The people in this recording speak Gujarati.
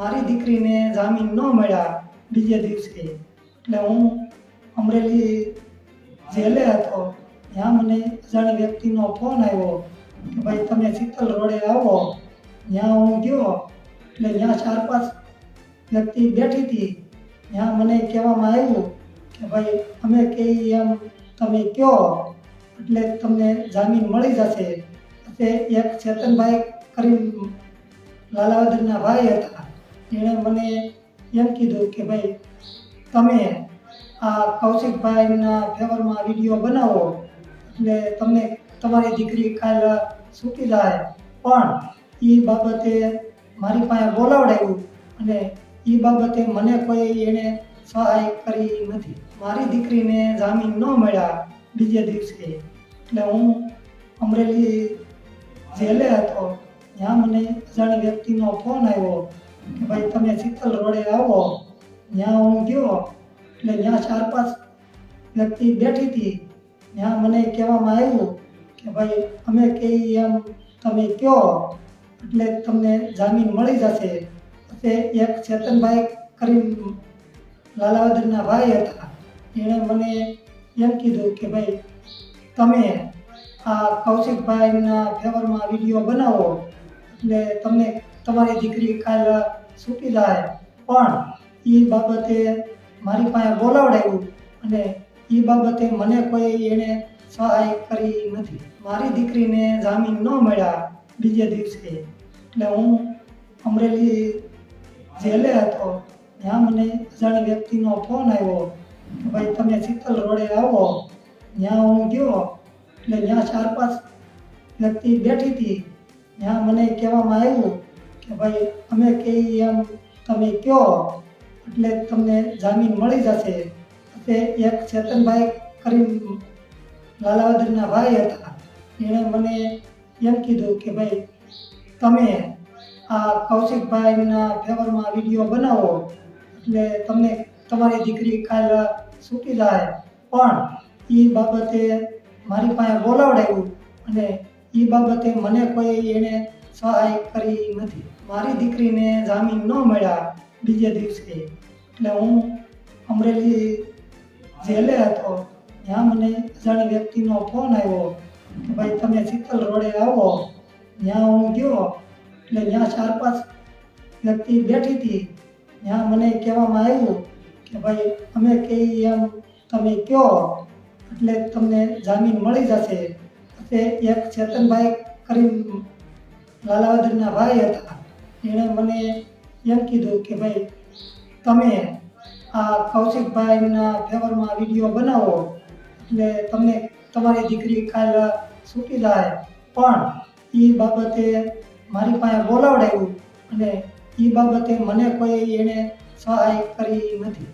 મારી દીકરીને જામીન ન મળ્યા બીજે દિવસે. એટલે હું અમરેલી જેલે હતો, ત્યાં મને અજાણી વ્યક્તિનો ફોન આવ્યો કે ભાઈ તમે શીતલ રોડે આવો. ત્યાં હું ગયો, એટલે ત્યાં ચાર પાંચ વ્યક્તિ બેઠી હતી. ત્યાં મને કહેવામાં આવ્યું કે ભાઈ અમે કહીએ એમ તમે કહો એટલે તમને જામીન મળી જશે. એક ચેતનભાઈ કરી લાલાવદરના ભાઈ હતા. એણે મને એમ કીધું કે ભાઈ, તમે આ કૌશિકભાઈના ફેવરમાં વીડિયો બનાવો. એટલે તમને તમારી દીકરી કાલ છૂટી જાય. પણ એ બાબતે મારી પાસે બોલાવડાવ્યું અને એ બાબતે મને કોઈ એણે સહાય કરી નથી. મારી દીકરીને જામીન ન મળ્યા બીજે દિવસે. એટલે હું અમરેલી જેલે હતો. ત્યાં મને અજાણી વ્યક્તિનો ફોન આવ્યો. ભાઈ તમે શીતલ રોડે આવો ત્યાં હું ગયો, એટલે ત્યાં ચાર પાંચ વ્યક્તિ બેઠી હતી. ત્યાં મને કહેવામાં આવ્યું કે ભાઈ, અમે કહીએ એમ તમે કહો એટલે તમને જામીન મળી જશે. એટલે એક ચેતનભાઈ કરી લાલાવદરના ભાઈ હતા. એણે મને એમ કીધું કે ભાઈ, તમે આ કૌશિકભાઈના ફેવરમાં વીડિયો બનાવો, એટલે તમને તમારી દીકરી કાલ છૂટી જાય. પણ એ બાબતે મારી પાસે બોલાવડાવ્યું અને એ બાબતે મને કોઈ એણે સહાય કરી નથી. મારી દીકરીને જામીન ન મળ્યા બીજે દિવસે. એટલે હું અમરેલી જેલે હતો, ત્યાં મને અજાણી વ્યક્તિનો ફોન આવ્યો કે ભાઈ તમે શીતલ રોડે આવો. ત્યાં હું ગયો, એટલે ત્યાં ચાર પાંચ વ્યક્તિ બેઠી હતી. ત્યાં મને કહેવામાં આવ્યું કે ભાઈ, અમે કહીએ એમ, તમે કહો એટલે તમને જામીન મળી જશે. તે એક ચેતનભાઈ કરી લાલાવદરના ભાઈ હતા. એણે મને એમ કીધું કે, ભાઈ, તમે આ કૌશિકભાઈના ફેવરમાં વીડિયો બનાવો. એટલે તમને તમારી દીકરી કાલ છૂટી જાય. પણ એ બાબતે મારી પાસે બોલાવડાવ્યું અને એ બાબતે મને કોઈ એણે સહાય કરી નથી. મારી દીકરીને જામીન ન મળ્યા બીજે દિવસે. એટલે હું અમરેલી જેલે હતો, ત્યાં મને અજાણી વ્યક્તિનો ફોન આવ્યો કે ભાઈ તમે શીતલ રોડે આવો. ત્યાં હું ગયો, એટલે ત્યાં ચાર પાંચ વ્યક્તિ બેઠી હતી. ત્યાં મને કહેવામાં આવ્યું કે ભાઈ અમે કહીએ એમ તમે કહો એટલે તમને જામીન મળી જશે. એક ચેતનભાઈ કરીને લાલાવદરના ભાઈ હતા. એણે મને એમ કીધું કે ભાઈ, તમે આ કૌશિકભાઈના ફેવરમાં વીડિયો બનાવો, એટલે તમને તમારી દીકરી કાલ છૂટી જાય. પણ એ બાબતે મારી પાસે બોલાવડાવ્યું અને એ બાબતે મને કોઈ એણે સહાય કરી નથી.